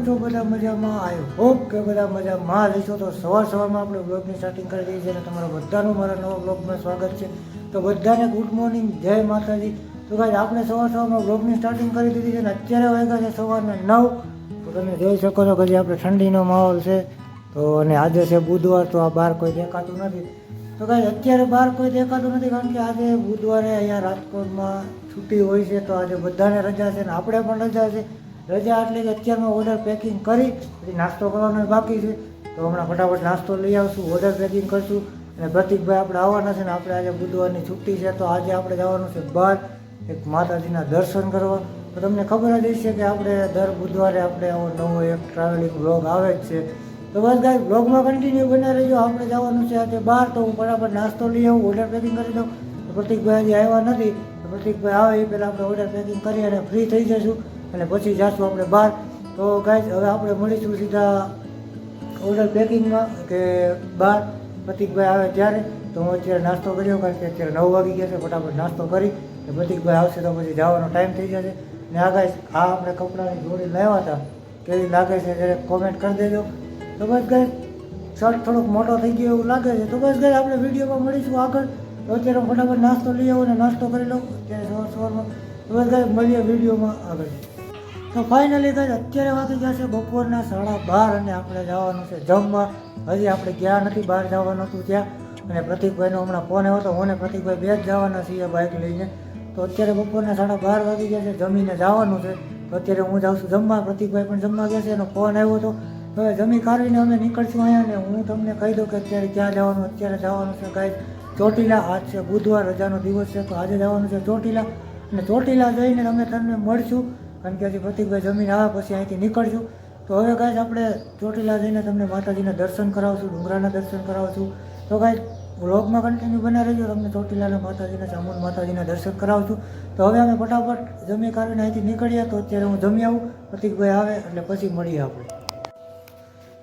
કેમ છો બધા મજામાં આઈ હોપ કે બધા મજામાં. રહેશો તો સવાર સવારમાં આપણે બ્લોગની સ્ટાર્ટિંગ કરી દઈએ છીએ અને તમારા બધાનું મારા નવા બ્લોગમાં સ્વાગત છે. તો બધાને ગુડ મોર્નિંગ જય માતાજી. તો કાંઈ આપણે સવાર સવારમાં બ્લોગની સ્ટાર્ટિંગ કરી દીધી છે અને અત્યારે વાગ્યા છે સવારના નવ. તો તમે જોઈ શકો છો કે જે આપણે ઠંડીનો માહોલ છે. તો અને આજે છે બુધવાર, તો આ બહાર કોઈ દેખાતું નથી. તો કાંઈ અત્યારે બહાર કોઈ દેખાતું નથી કારણ કે આજે બુધવારે અહીંયા રાજકોટમાં છુટ્ટી હોય છે. તો આજે બધાને રજા છે અને આપણે પણ રજા છે. રજા એટલે કે અત્યારમાં ઓર્ડર પેકિંગ કરી, પછી નાસ્તો કરવાનો બાકી છે. તો હમણાં ફટાફટ નાસ્તો લઈ આવશું ઓર્ડર પેકિંગ કરશું. અને પ્રતિકભાઈ આપણે આવવાના છે ને, આપણે આજે બુધવારની છુટ્ટી છે, તો આજે આપણે જવાનું છે બહાર એક માતાજીના દર્શન કરવા. તો તમને ખબર જ હશે કે આપણે દર બુધવારે આપણે આવો નવો એક ટ્રાવેલિંગ બ્લોગ આવે જ છે. તો બસ ગાય બ્લોગમાં કન્ટિન્યુ બના રહેજો. આપણે જવાનું છે આજે બહાર તો હું બરાબર નાસ્તો લઈ આવું ઓર્ડર પેકિંગ કરી દઉં. પ્રતિકભાઈ હજી આવ્યા નથી. પ્રતિકભાઈ આવે એ પહેલાં આપણે ઓર્ડર પેકિંગ કરી અને ફ્રી થઈ જઈશું અને પછી જાશું આપણે બહાર. તો ગાય હવે આપણે મળીશું સીધા ઓર્ડર પેકિંગમાં કે બહાર. પ્રતિકભાઈ આવે ત્યારે. તો હું અત્યારે નાસ્તો કર્યો કારણ કે અત્યારે નવ વાગી ગયા છે. ફટાફટ નાસ્તો કરી તો પ્રતિકભાઈ આવશે તો પછી જવાનો ટાઈમ થઈ જશે. ને આ ગાય આ આપણે કપડાની જોડી લાવ્યા હતા. કેવી લાગે છે જ્યારે કોમેન્ટ કરી દેજો. તો બસ ગાય શર્ટ થોડોક મોટો થઈ ગયો એવું લાગે છે. તો બસ ગાય આપણે વિડીયોમાં મળીશું આગળ. તો અત્યારે ફટાફટ નાસ્તો લઈ આવું અને નાસ્તો કરી લઉં અત્યારે સવાર સવારમાં તો બસ ગાય મળીએ વિડીયોમાં આગળ. તો ફાઇનલી તો અત્યારે વાગી છે બપોરના સાડા બાર અને આપણે જવાનું છે જમવા. હજી આપણે ગયા નથી, બહાર જવાનું હતું ત્યાં. અને પ્રતિકભાઈનો હમણાં ફોન આવ્યો હતો હું પ્રતિકભાઈ બે જ જવાના છીએ બાઇક લઈને. તો અત્યારે બપોરના સાડા બાર વાગી ગયા છે, જમીને જવાનું છે. તો અત્યારે હું જાઉં છું જમવા. પ્રતિકભાઈ પણ જમવા ગયા છે, એનો ફોન આવ્યો હતો હવે જમી કાઢીને અમે નીકળશું અહીંયા ને હું તમને કહી દઉં કે અત્યારે ક્યાં જવાનું, અત્યારે જવાનું છે કાંઈ ચોટીલા. આજ છે બુધવાર, રજાનો દિવસ છે, તો આજે જવાનું છે ચોટીલા. અને ચોટીલા જઈને અમે તમને મળશું. કારણ કે હજી પ્રતિકભાઈ જમીન આવે પછી અહીંથી નીકળશું તો હવે કાંઈ આપણે ચોટીલા જઈને તમને માતાજીના દર્શન કરાવશું, ડુંગરાના દર્શન કરાવશું. તો કાંઈ વ્લોગમાં કન્ટિન્યુ બના રહેજો, તમને ચોટીલાના માતાજીના, ચામુંડ માતાજીના દર્શન કરાવશું. તો હવે અમે ફટાફટ જમી કાઢીને અહીંથી નીકળીએ. તો અત્યારે હું જમી આવું, પ્રતિકભાઈ આવે એટલે પછી મળીએ આપણે.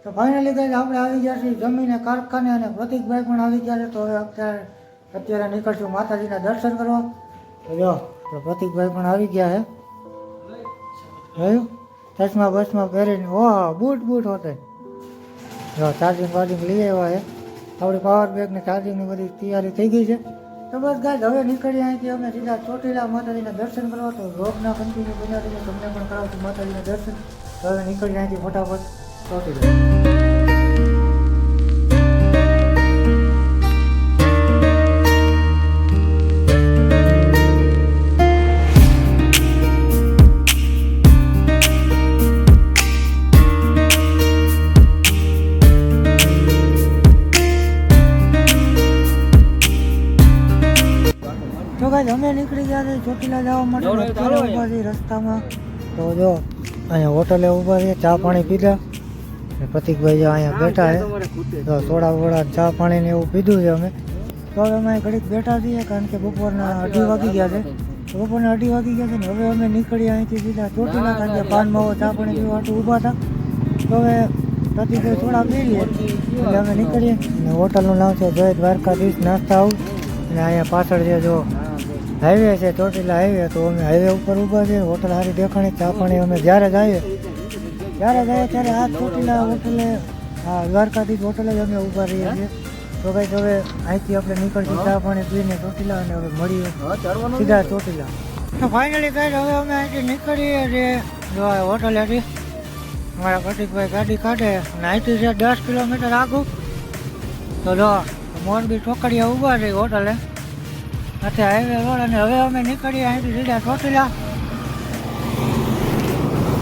તો ફાઇનલી ગઈ આપણે આવી ગયા છીએ જમીને કારખાને અને પ્રતિકભાઈ પણ આવી ગયા છે. તો હવે અત્યારે અત્યારે નીકળશું માતાજીના દર્શન કરવા. તો જો પ્રતિકભાઈ પણ આવી ગયા છે. જોયું? ચશ્મા બસમાં પહેરીને ઓહો બૂટ બૂટ હોતે. જો ચાર્જિંગ વાર્જિંગ લઈ આવ્યા છે આપણી પાવર બેગની ચાર્જિંગની બધી તૈયારી થઈ ગઈ છે. તો બસ ગાય હવે નીકળી અહીંથી. અમે સીધા ચોટીલા માતાજીના દર્શન કરવા. તો રોગના કન્ટિન્યુ બન્યા તમને પણ કરાવશું માતાજીના દર્શન. તો હવે નીકળી અહીંથી ફટાફટ ચોટીલા. ચોટીલા જવા માટે અત્યારે ઊભા છીએ રસ્તામાં. તો જો અહીંયા હોટલે ઊભા રહીએ ચા પાણી પીધા. પ્રતિકભાઈ જો અહીંયા બેઠા છે. તો સોડા વોડા ચા પાણી ને એવું પીધું છે અમે. તો હવે અમે ઘડીક બેઠા છીએ કારણ કે બપોરના અઢી વાગી ગયા છે. બપોરના અઢી વાગી ગયા છે ને હવે અમે નીકળીએ અહીંથી સીધા ચોટીલા કારણ કે પાન માવો ચા પાણી પીવા માટે ઊભા હતા. તો હવે પ્રતિકભાઈ થોડા લઈએ એટલે અમે નીકળીએ. અને હોટલનું નામ છે જય દ્વારકાધીશ નાસ્તા આવું અને અહીંયા પાછળ જે જો હાઈવે છે, ચોટીલા હાઈવે તો અમે હાઈવે ઉપર ઊભા છે, હોટલ સારી દેખાણી, ચા પાણી અમે જ્યારે જઈએ જ્યારે જઈએ ત્યારે આ ચોટીલા હોટલે હા દ્વારકાધીશ હોટલે જ અમે ઊભા રહીએ છીએ. તો કંઈક હવે અહીંથી આપણે નીકળશું ચા પાણી પીને ચોટીલા અને હવે મળીએ સીધા ચોટીલા. તો ફાઇનલી કઈ હવે અમે અહીંથી નીકળીએ જે જો આ હોટલ હતી. અમારા પ્રતિકભાઈ ગાડી કાઢે અને અહીંથી છે દસ કિલોમીટર આગું. તો જો મોરબી ચોકડીયા ઊભા છે હોટલે. સાથે હાઈવે રોડ અને હવે અમે નીકળીએ અહીંથી સીધા ચોટીલા.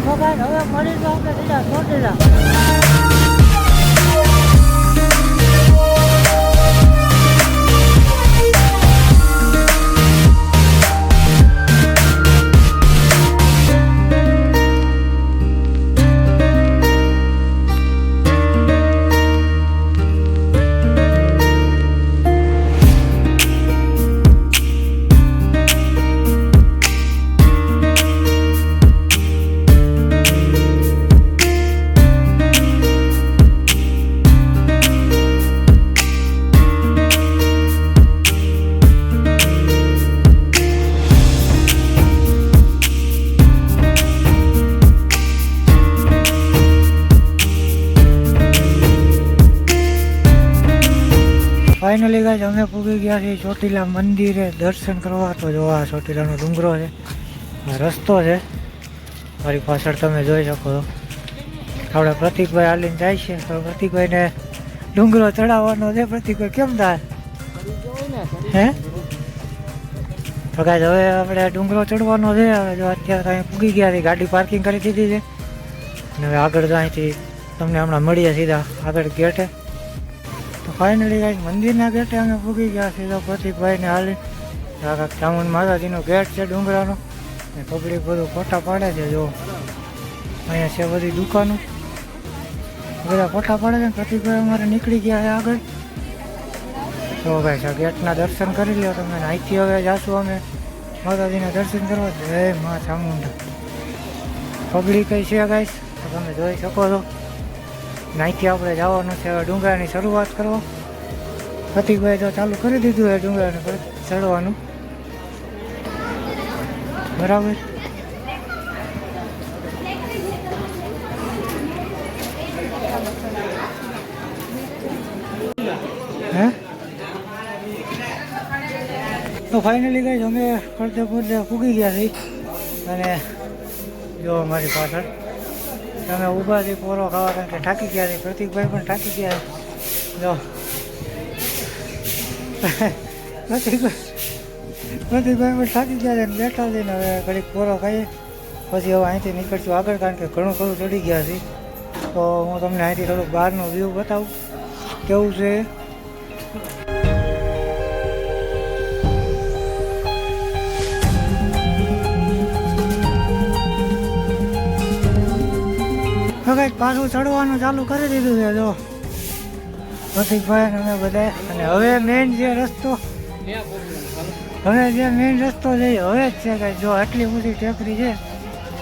તો કાંઈ હવે મળીશું આપણે સીધા ચોટીલા. ગાઈસ અમે પૂગી ગયા છીએ ચોટીલા મંદિરે, દર્શન કરવા તો જો આ ચોટીલાનો ડુંગરો છે રસ્તો છે. મારી પાછળ તમે જોઈ શકો છો. આપણે પ્રતિકભાઈ હાલીને જાય છે. તો પ્રતિકભાઈને ડુંગરો ચડાવવાનો છે. પ્રતિકભાઈ, કેમ થાય? હે? તો કાંઈ હવે આપણે ડુંગરો ચડવાનો છે. હવે જો અત્યારે અહીં પૂગી ગયા છે ગાડી પાર્કિંગ કરી દીધી છે. અને હવે આગળ તો અહીંથી તમને હમણાં મળીએ સીધા આગળ ગેટે. ફાઇનલી કાંઈક મંદિરના ગેટે અમે પૂગી ગયા સીધા પ્રતિકભાઈને હાલી આ કાંઈક ચામુંડ માતાજીનો ગેટ છે ડુંગરાનો. ને પબ્લિક બધું ફોટા પાડે છે જો અહીંયા છે બધી દુકાનો. બધા ફોટા પાડે છે ને પ્રતિકભાઈ અમારે નીકળી ગયા છે આગળ. તો ભાઈ આ ગેટના દર્શન કરી લ્યો તમે ને અહીંથી હવે જાશું અમે માતાજીના દર્શન કરવા. જય મા ચામુંડા. પબ્લિક કઈ છે ગાઈસ તો તમે જોઈ શકો છો. ને આપણે જવાનું છે ડુંગરાની શરૂઆત કરો ફતિકભાઈ તો ચાલુ કરી દીધું છે ડુંગરાને ચડવાનું. બરાબર? હે? તો ફાઇનલી ગઈ અમે કરતે પૂરતે પૂગી ગયા છીએ. અને જો અમારી પાછળ તમે ઊભા થી પોરો ખાવા કારણ કે થાકી ગયા છે. પ્રતિકભાઈ પણ થાકી ગયા જો. પ્રતિકભાઈ પ્રતિકભાઈ પણ થાકી ગયા છે બેઠા છે હવે ઘડીક પોરો ખાઈએ. પછી હવે અહીંથી નીકળશું આગળ કારણ કે ઘણું ખરું ચડી ગયા છે. તો હું તમને અહીંથી થોડુંક બહારનું વ્યૂ બતાવું. કેવું છે? હવે પાછું ચડવાનું ચાલુ કરી દીધું છે જો. રસિકભાઈ અમે બધા અને હવે મેઇન જે રસ્તો હવે જે મેઇન રસ્તો છે હવે જ છે કે જો આટલી ઊંચી ટેકરી છે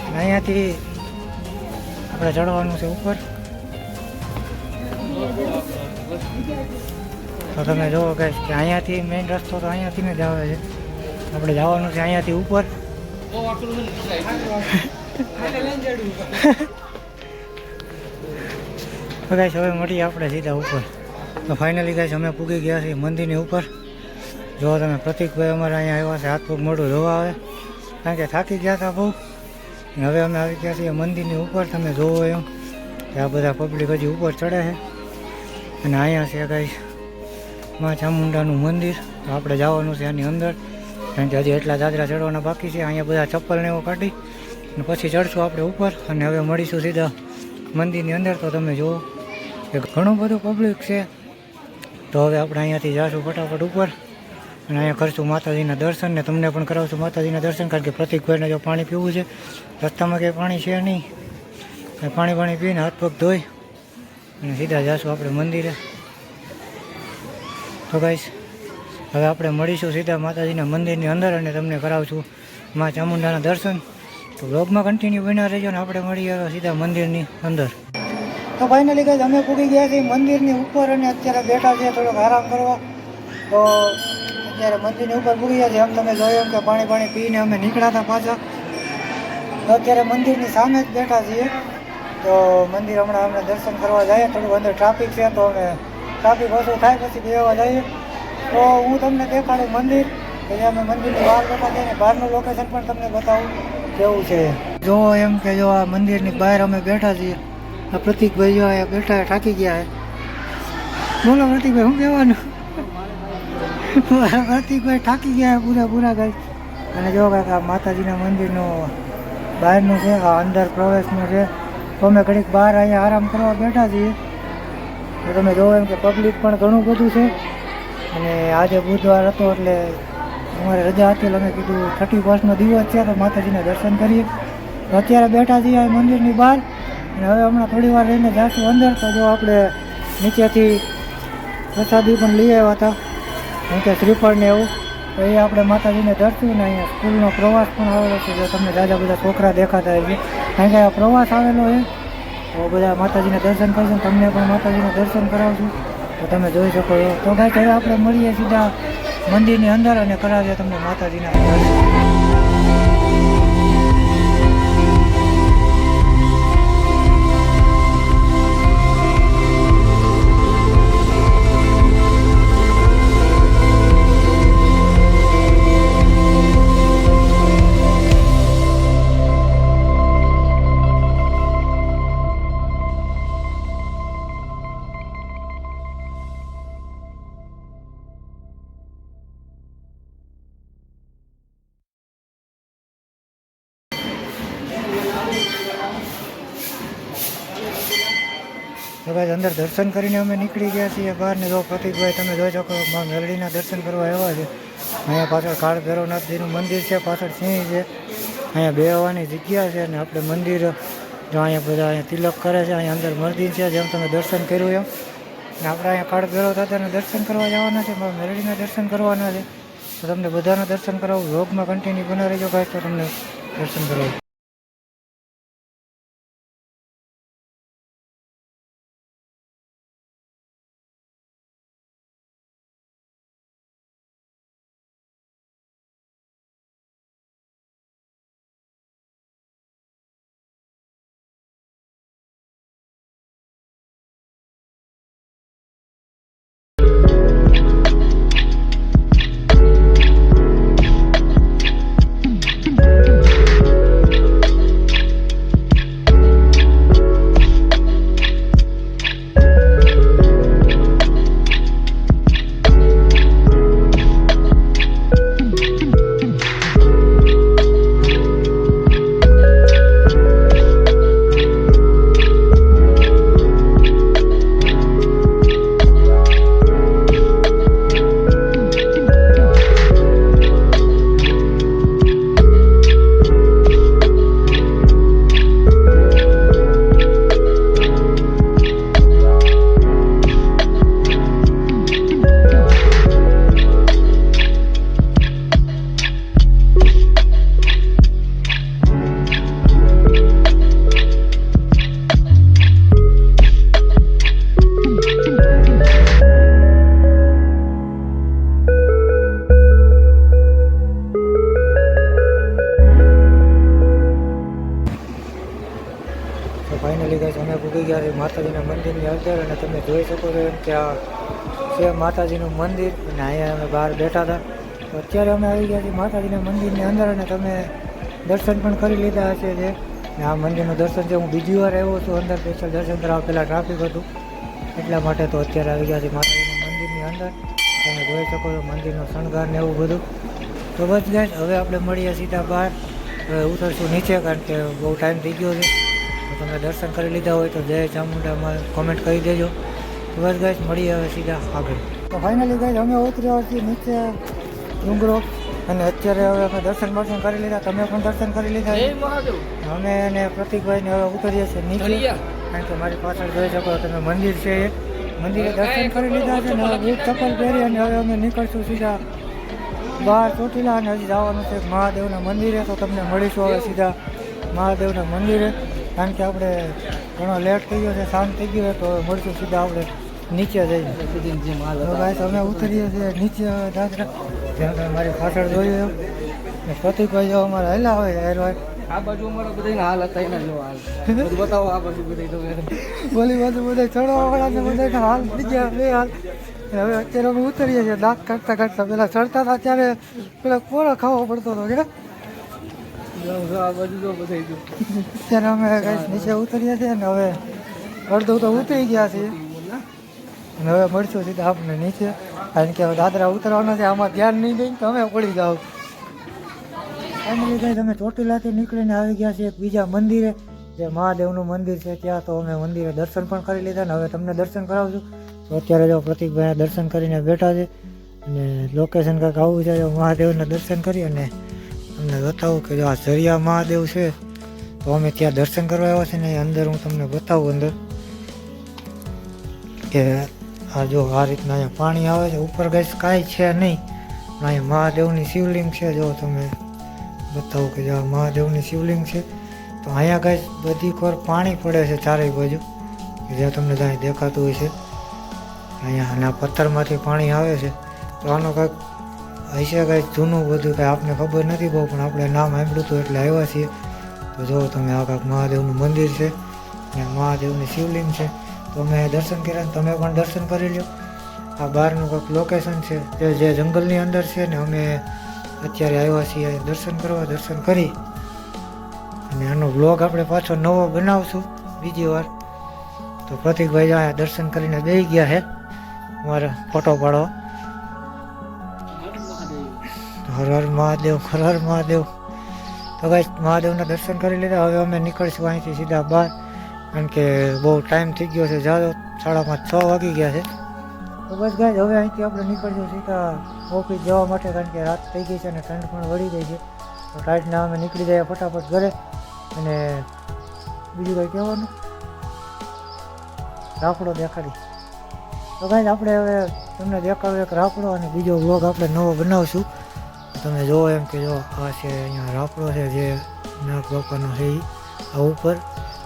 અહીંયાથી આપણે ચડવાનું છે ઉપર. તો તમે જુઓ કે કે અહીંયાથી મેઇન રસ્તો તો અહીંયાથી ને જ આવે છે. આપણે જવાનું છે અહીંયાથી ઉપર. તો ગાઈસ, હવે મળીએ આપણે સીધા ઉપર. તો ફાઇનલી ગાઈસ, અમે પૂગી ગયા છીએ મંદિરની ઉપર. જો તમે પ્રતિકભાઈ અમારે અહીંયા આવ્યા છે હાથ પગ મોઢું ધોવા આવે. કારણ કે થાકી ગયા હતા બહુ. હવે અમે આવી ગયા છીએ મંદિરની ઉપર, તમે જોવો એમ કે આ બધા પબ્લિક હજી ઉપર ચડે છે. અને અહીંયા છે ગાઈસ, મા ચામુંડાનું મંદિર. તો આપણે જવાનું છે આની અંદર. કારણ કે હજી એટલા દાદરા ચડવાના બાકી છે, અહીંયા બધા ચપ્પલને એવું કાઢી. અને પછી ચડશું આપણે ઉપર. અને હવે મળીશું સીધા મંદિરની અંદર. તો તમે જુઓ. કે ઘણું બધું પબ્લિક છે. તો હવે આપણે અહીંયાથી જાશું ફટાફટ ઉપર અને અહીંયા કરશું માતાજીના દર્શન ને તમને પણ કરાવશું માતાજીના દર્શન કારણ કે પ્રતિકભાઈને જો પાણી પીવું છે, રસ્તામાં કંઈ પાણી છે નહીં. પાણી પાણી પીને હાથ પગ ધોઈ અને સીધા જાશું આપણે મંદિરે. તો ગાઈશ હવે આપણે મળીશું સીધા માતાજીના મંદિરની અંદર અને તમને કરાવશું મા ચામુંડાના દર્શન. તો બ્લોગમાં કન્ટિન્યુ બન્યા રહેજો ને આપણે મળીએ સીધા મંદિરની અંદર. તો ફાઇનલી ગઈ અમે પૂગી ગયા છીએ મંદિરની ઉપર અને અત્યારે બેઠા છીએ થોડોક આરામ કરવા. તો અત્યારે મંદિરની ઉપર પૂગી ગયા છીએ. એમ તમે જોયું કે પાણી પાણી પીને અમે નીકળ્યા હતા પાછા. તો અત્યારે મંદિરની સામે જ બેઠા છીએ. તો મંદિર હમણાં અમે દર્શન કરવા જઈએ થોડુંક અંદર ટ્રાફિક છે તો અમે ટ્રાફિક ઓછું થાય પછી બેવા જઈએ. તો હું તમને દેખાડું મંદિર. કે અમે મંદિરની બહાર બેઠા છીએ ને બહારનું લોકેશન પણ તમને બતાવું. કેવું છે? જો એમ કે જો આ મંદિરની બહાર અમે બેઠા છીએ. આ પ્રતિકભાઈ જો અહીંયા બેઠા થાકી ગયા છે બોલો પ્રતિકભાઈ, શું કહેવાનું? પ્રતિકભાઈ થાકી ગયા પૂરા પૂરા ગઈ અને જો કાંઈક આ માતાજીના મંદિરનું બહારનું છે, આ અંદર પ્રવેશનું છે, તો અમે ઘડીક બહાર અહીંયા આરામ કરવા બેઠા છીએ. તો તમે જોવો એમ કે પબ્લિક પણ ઘણું બધું છે. અને આજે બુધવાર હતો એટલે અમારે રજા હતી અમે કીધું, થર્ટી ફર્સ્ટનો દિવસ છે, તો માતાજીના દર્શન કરીએ. અત્યારે બેઠા છીએ મંદિરની બહાર. અને હવે હમણાં થોડી વાર રહીને જાશું અંદર, તો જો આપણે નીચેથી પ્રસાદી પણ લઈ આવ્યા હતા. કેમ કે શ્રીફળ ને એવું. તો એ આપણે માતાજીને દર્શું ને અહીંયા સ્કૂલનો પ્રવાસ પણ આવેલો છે, જો તમને જાજા બધા છોકરા દેખાતા હોય છે કારણ કે પ્રવાસ આવેલો છે, તો બધા માતાજીના દર્શન કરશું તમને પણ માતાજીના દર્શન કરાવશું. તો તમે જોઈ શકો છો. તો ભાઈ હવે આપણે મળીએ સીધા મંદિરની અંદર અને કરાવીએ તમને માતાજીના દર્શન. તો ભાઈ અંદર દર્શન કરીને અમે નીકળી ગયા છીએ. બહાર ને જો પ્રતિકભાઈ, તમે જોઈ શકો, માં મેલડીના દર્શન કરવા આવ્યા છે. અહીંયા પાછળ કાળ ભૈરવનાથજીનું મંદિર છે, પાછળ સિંહ છે. અહીંયા બેહવાની જગ્યા છે અને આપણે મંદિર, જો અહીંયા બધા અહીંયા તિલક કરે છે, અહીંયા અંદર મંદિર છે, જેમ તમે દર્શન કર્યું એમ. અને આપણે અહીંયા કાળ ભૈરવ દાદાના દર્શન કરવા જવાના છે મેલડીના દર્શન કરવાના છે. તો તમને બધાના દર્શન કરાવું વ્લોગમાં કન્ટિન્યુ બના રહેજો કાંઈ તો તમને દર્શન કરાવું. માતાજીનું મંદિર અને અહીંયા અમે બહાર બેઠા હતા. તો અત્યારે અમે આવી ગયા છીએ માતાજીના મંદિરની અંદર અને તમે દર્શન પણ કરી લીધા હશે જે. ને આ મંદિરનું દર્શન છે, હું બીજી વાર આવ્યો છું અંદર સ્પેશિયલ દર્શન કરાવવા પહેલાં ટ્રાફિક હતું. એટલા માટે તો અત્યારે આવી ગયા છે માતાજીના મંદિરની અંદર. તમે જોઈ શકો છો મંદિરનો શણગાર ને એવું બધું. તો બસ ગાઈસ હવે આપણે મળીએ સીધા બહાર. હવે ઉતરશું નીચે કારણ કે બહુ ટાઈમ થઈ ગયો છે. તમે દર્શન કરી લીધા હોય તો જય ચામુંડામાં કોમેન્ટ કરી દેજો. બસ ગાઈસ મળી હવે સીધા આગળ. તો ફાઇનલી ગાઈસ અમે ઉતર્યા છીએ નીચે ડુંગરો. અને અત્યારે હવે અમે દર્શન બર્શન કરી લીધા. તમે પણ દર્શન કરી લીધા અમે અને પ્રતિકભાઈને હવે ઉતરીએ છીએ નીચે. કારણ કે મારી પાછળ જોઈ શકો તમે મંદિર છે એક. મંદિરે દર્શન કરી લીધા છે ને હવે ચપ્પલ પહેરી અને હવે અમે નીકળશું સીધા બહાર ચોટીલા અને હજી જવાનું છે મહાદેવના મંદિરે. તો તમને મળીશું હવે સીધા મહાદેવના મંદિરે. કારણ કે આપણે ઘણો લેટ થઈ ગયો છે શાંત થઈ ગયો તો મળશું સીધા આપણે નીચે જઈને. તો તમે અમે ઉતરીએ છીએ નીચે દાદરા જ્યાં તમે મારી પાછળ જોયું એમ. પ્રતિકભાઈ જો અમારા હેલા હોય હેર હોય. આ બાજુ અમારા બધાના હાલ હતા એના જો હાલ. બતાવો આ બાજુ બધા તમે બોલી બાજુ બધા ચડવા વાળા ને બધા હાલ ગયા બે હાલ. હવે અત્યારે અમે ઉતરીએ છીએ દાંત કાઢતા કાઢતા પેલા ચડતા હતા ત્યારે પેલા કોરો ખાવો પડતો હતો કે જો, જો આ બાજુ જો બધા જો અત્યારે અમે કઈ નીચે ઉતરીએ છીએ ને હવે અડધું તો ઉતરી ગયા છીએ. અને હવે મળશું સીધા આપણે નીચે. કારણ કે દાદરા ઉતરવાના છે, આમાં ધ્યાન નહીં દઈને તો અમે પડી જાઓ. ફેમિલી ભાઈ તમે ચોટીલાથી નીકળીને આવી ગયા છીએ એક બીજા મંદિરે. જે મહાદેવનું મંદિર છે, ત્યાં તો અમે મંદિરે દર્શન પણ કરી લીધા ને હવે તમને દર્શન કરાવશું. તો અત્યારે જો પ્રતિકભાઈ દર્શન કરીને બેઠા છે અને લોકેશન કંઈક આવું છે મહાદેવના દર્શન કરી અને તમને બતાવું કે જો આ ઝરિયા મહાદેવ છે, તો અમે ત્યાં દર્શન કરવા આવ્યા છે ને અંદર હું તમને બતાવું અંદર કે આ જો આ રીતના અહીંયા પાણી આવે છે. ઉપર ગઈ કાંઈ છે નહીં, પણ અહીંયા મહાદેવની શિવલિંગ છે. જો તમે બતાવું કે જો મહાદેવની શિવલિંગ છે, તો અહીંયા ગઈ બધી કોર પાણી પડે છે ચારેય બાજુ. જે તમને ત્યાં દેખાતું હોય છે અહીંયા આના પથ્થરમાંથી પાણી આવે છે. તો આનો કાંઈક હશે કાંઈક જૂનું બધું કાંઈ આપને ખબર નથી બહુ, પણ આપણે નામ સાંભળ્યું હતું એટલે આવ્યા છીએ. તો જો તમે આ કાંક મહાદેવનું મંદિર છે, અને મહાદેવની શિવલિંગ છે, તો અમે દર્શન કર્યા તમે પણ દર્શન કરી લો આ બહારનું કંઈક લોકેશન છે તે જે જંગલની અંદર છે ને અમે અત્યારે આવ્યા છીએ દર્શન કરવા, દર્શન કરી. અને આનો બ્લોગ આપણે પાછો નવો બનાવશું બીજી વાર. તો પ્રતિકભાઈ દર્શન કરીને બે ગયા છે મારે ફોટો પાડો હર હર મહાદેવ હર હર મહાદેવ. તો ગાઈસ, મહાદેવના દર્શન કરી લીધા. હવે અમે નીકળશું અહીંથી સીધા બહાર. કારણ કે બહુ ટાઈમ થઈ ગયો છે જાજો. સાડા પાંચ છ વાગી ગયા છે. તો બસ ગાય હવે અહીંથી આપણે નીકળશું સીધા ઓફિસ જવા માટે, કારણ કે રાત થઈ ગઈ છે અને ઠંડ પણ વળી ગઈ છે. તો ટાઈટના અમે નીકળી જઈએ ફટાફટ ઘરે. અને બીજું કંઈ કહેવાનું? રાખડો દેખાડી. તો કાંઈ આપણે હવે તમને દેખાડો એક રાખડો અને બીજો વ્લોગ આપણે નવો બનાવશું. તમે જુઓ એમ કે જો આ છે અહીંયા રાફડો છે જે નાગ બાપાનો છે એ આ ઉપર.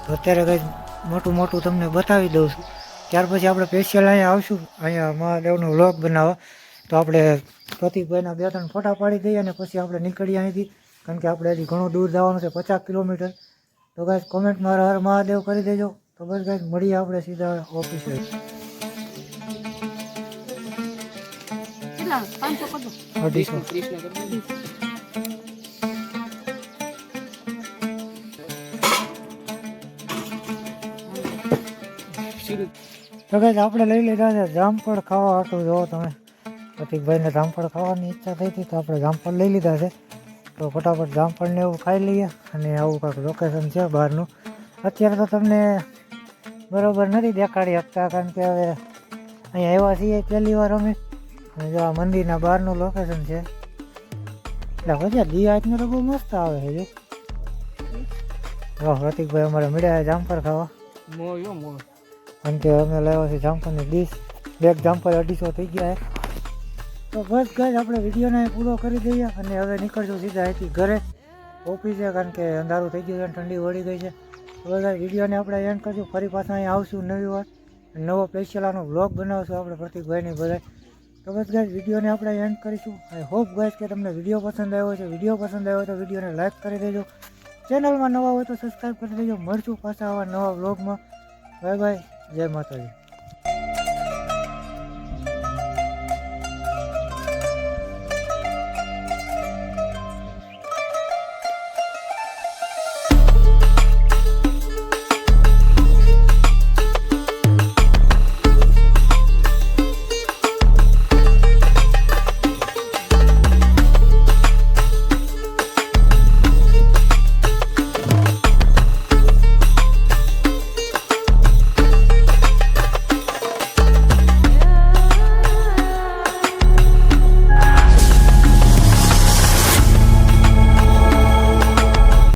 તો અત્યારે કંઈ મોટું મોટું તમને બતાવી દઉં છું. ત્યાર પછી આપણે સ્પેશિયલ અહીંયા આવશું. અહીંયા મહાદેવનો વ્લોગ બનાવવા તો આપણે પ્રતિકભાઈના બે ત્રણ ફોટા પાડી દઈએ અને પછી આપણે નીકળીએ અહીંથી. કારણ કે આપણે હજી ઘણું દૂર જવાનું છે, પચાસ કિલોમીટર. તો કાંઈ કોમેન્ટમાં હર હર મહાદેવ કરી દેજો. તો બસ કાંઈ મળીએ આપણે સીધા ઓફિસે કેટલા પાંચસો તો કઈ આપણે લઈ લીધા છે જામફળ ખાવા હાટું. જો તમે પ્રતિકભાઈને જામફળ ખાવાની ઈચ્છા થઈ હતી તો આપણે જામફળ લઈ લીધા છે. તો ફટાફટ જામફળને એવું ખાઈ લઈએ અને આવું કાંઈક લોકેશન છે બહારનું. અત્યારે તો તમને બરોબર નથી દેખાડી શકતા, કારણ કે હવે અહીંયા આવ્યા છીએ પહેલી વાર અમે. જો આ મંદિરના બહારનું લોકેશન છે એટલે પછી દી આજનો તો બહુ મસ્ત આવે છે જો. પ્રતિકભાઈ અમારે મળ્યા જામફળ ખાવા. અંતે કારણ કે અમે લાવ્યા છે જામફળની ડીશ. બે જામફળ અઢીસો થઈ ગયા તો બસ ગાય આપણે વિડીયોને પૂરો કરી દઈએ અને હવે નીકળશું સીધા અહીંથી ઘરે. ઓફિસે કારણ કે અંધારું થઈ ગયું છે ઠંડી વળી ગઈ છે. બધા વિડીયોને આપણે એન્ડ કરશું ફરી પાછા અહીં આવશું નવી વાર. નવો પેશિયલાનો બ્લોગ બનાવશું આપણે પ્રતિકભાઈની બધા તો બસ ગાય વિડીયોને આપણે એન્ડ કરીશું. આઈ હોપ ગાઈસ કે તમને વીડિયો પસંદ આવ્યો છે. વીડિયો પસંદ આવ્યો તો વિડીયોને લાઈક કરી દેજો. ચેનલમાં નવા હોય તો સબસ્ક્રાઈબ કરી દેજો. મળશું પાછા આવા નવા બ્લોગમાં બાય બાય જય માતાજી.